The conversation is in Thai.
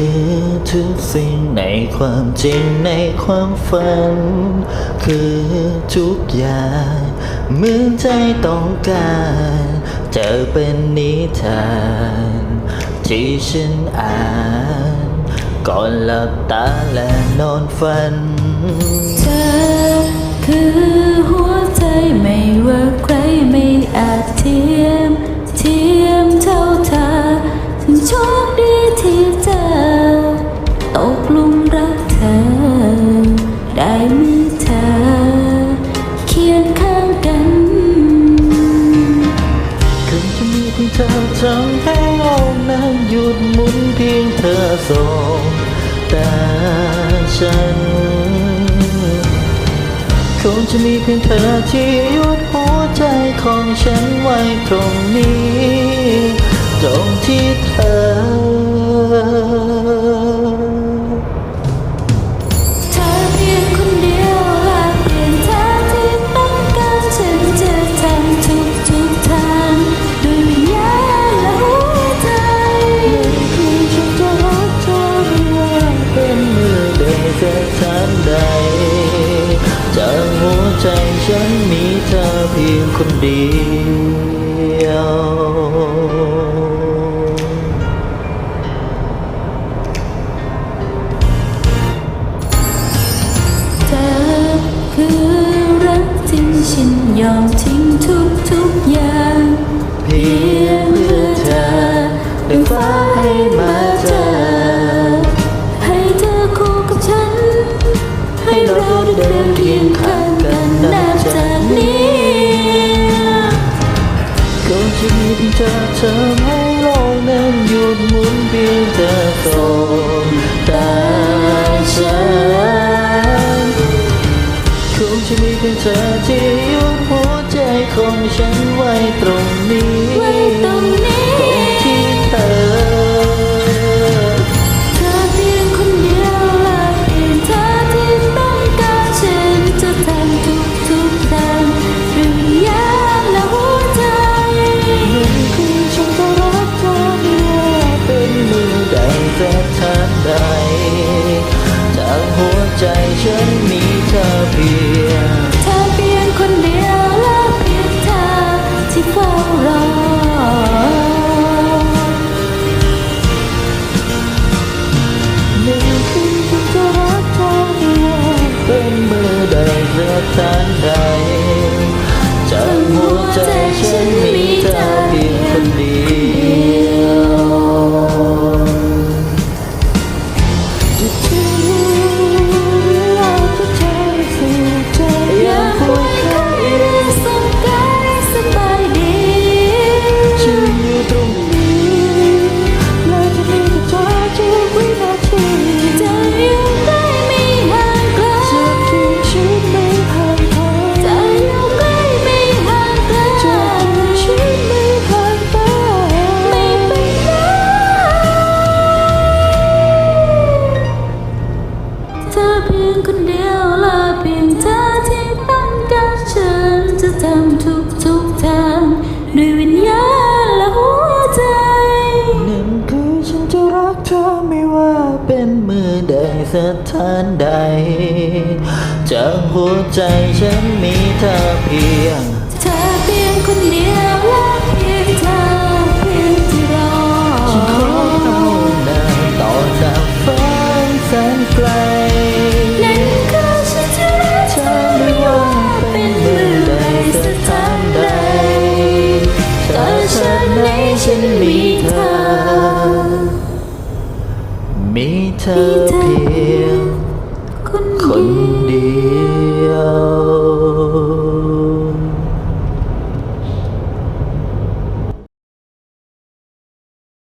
ือทุกสิ่งในความจริงในความฝัน คือทุกอย่างเหมือนใจต้องการ เจอเป็นนิทาน ที่ฉันอ่าน ก่อนหลับตาและนอนฝันเธอ ธอทำให้โลกนั้นหยุดหมุนเพียงเธอส่งแต่ฉัน คงจะมีเพียงเธอที่หยุดหัวใจของฉันไว้ตรงนี้ ตรงที่เธอ เธอเพียงคนเดียวเธอคือรักจริงฉันยอมทิ้งทุกทุกอย่าง เพียงเพื่อเธอดึงฟ้าให้มา เธอให้โลกนั้นหยุดหมุนเพียงเธอส่ต่ อใดจะทานใดจากหัวใจฉันมีเธอเพียงเธอเพียงคนเดียวและเพียงเธอที่เฝ้ารอหนึ่งคืนฉันจะรักเธอเป็นมือใดจะทานใด เดียวและเพียงเธอที่ต้องการฉันจะทำทุกทุกๆทางด้วยวิญญาณและหัวใจหนึ่งคือฉันจะรักเธอไม่ว่าเป็นมือใดสถานใดจากหัวใจฉันมีเธอเพียง ฉันมีเธอ มีเธอเพียง